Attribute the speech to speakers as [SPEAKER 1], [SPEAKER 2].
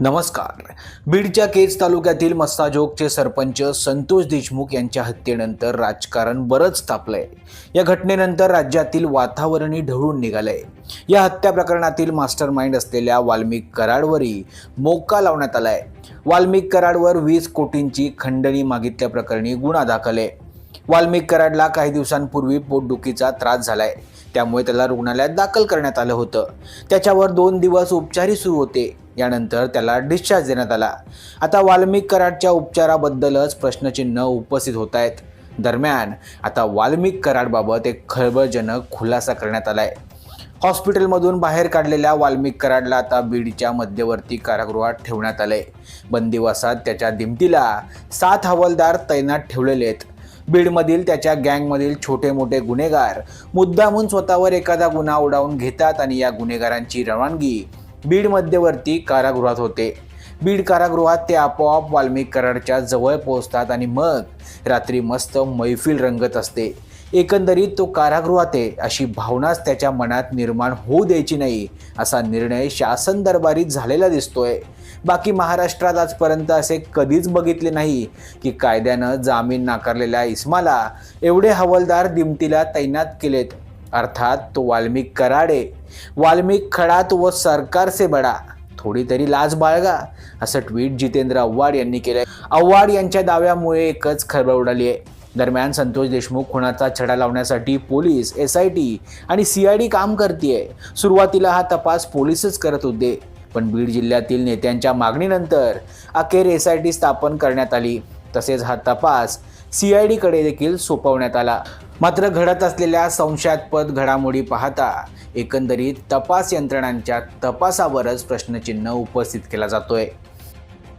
[SPEAKER 1] नमस्कार. बीडच्या केज तालुक्यातील मस्ताजोगचे सरपंच संतोष देशमुख यांच्या हत्येनंतर राजकारण बरंच तापलंय. या घटनेनंतर राज्यातील वातावरणही ढवळून निघालंय. या हत्या प्रकरणातील मास्टर माइंड असलेल्या वाल्मिक कराडवरही मोक्का लावण्यात आलाय. वाल्मिक कराडवर वीस कोटींची खंडणी मागितल्याप्रकरणी गुन्हा दाखल आहे. वाल्मिक कराडला काही दिवसांपूर्वी पोटदुखीचा त्रास झालाय. त्यामुळे त्याला रुग्णालयात दाखल करण्यात आलं होतं. त्याच्यावर दोन दिवस उपचारही सुरू होते. यानंतर त्याला डिस्चार्ज देण्यात आला. आता वाल्मिक कराडच्या उपचाराबद्दलच प्रश्नचिन्ह उपस्थित होत आहेत. दरम्यान आता वाल्मिक कराडबाबत एक खळबळजनक खुलासा करण्यात आलाय. हॉस्पिटलमधून बाहेर काढलेल्या वाल्मिक कराडला आता बीडच्या मध्यवर्ती कारागृहात ठेवण्यात आले बंदिवासात त्याच्या दिमतीला सात हवालदार तैनात ठेवलेले आहेत. बीडमधील त्याच्या गँगमधील छोटे मोठे गुन्हेगार मुद्दामून स्वतःवर एखादा गुन्हा उडावून घेतात आणि या गुन्हेगारांची रवानगी बीड मध्यवर्ती कारागृहात होते. बीड कारागृहात ते आपोआप वाल्मिक कराडच्या जवळ पोहोचतात आणि मग रात्री मस्त मैफिल रंगत असते. एकंदरीत तो कारागृहात आहे अशी भावनाच त्याच्या मनात निर्माण होऊ द्यायची नाही असा निर्णय शासन दरबारीत झालेला दिसतोय. बाकी महाराष्ट्रात आजपर्यंत असे कधीच बघितले नाही की कायद्यानं जामीन नाकारलेल्या इस्माला एवढे हवालदार दिमतीला तैनात केलेत. अर्थात तो वाल्मिक कराडे. वाल्मिक खडात व सरकार से बडा. थोडी तरी लाज बाळगा असं ट्विट जितेंद्र आव्हाड यांनी केलंय. आव्हाड यांच्या दाव्यामुळे एकच खळबळ उडाली आहे. दरम्यान संतोष देशमुख खुनाचा छडा लावण्यासाठी पोलीस एस आय टी आणि सी आय डी काम करते सुरुवातीला हा तपास पोलीसच करत होते. पण बीड जिल्ह्यातील नेत्यांच्या मागणीनंतर अखेर एस आय टी स्थापन करण्यात आली. तसेच हा तपास सी आय डीकडे देखील सोपवण्यात आला. मात्र घडत असलेल्या संशयास्पद घडामोडी पाहता एकंदरीत तपास यंत्रणांच्या तपासावरच प्रश्नचिन्ह उपस्थित केला जातोय.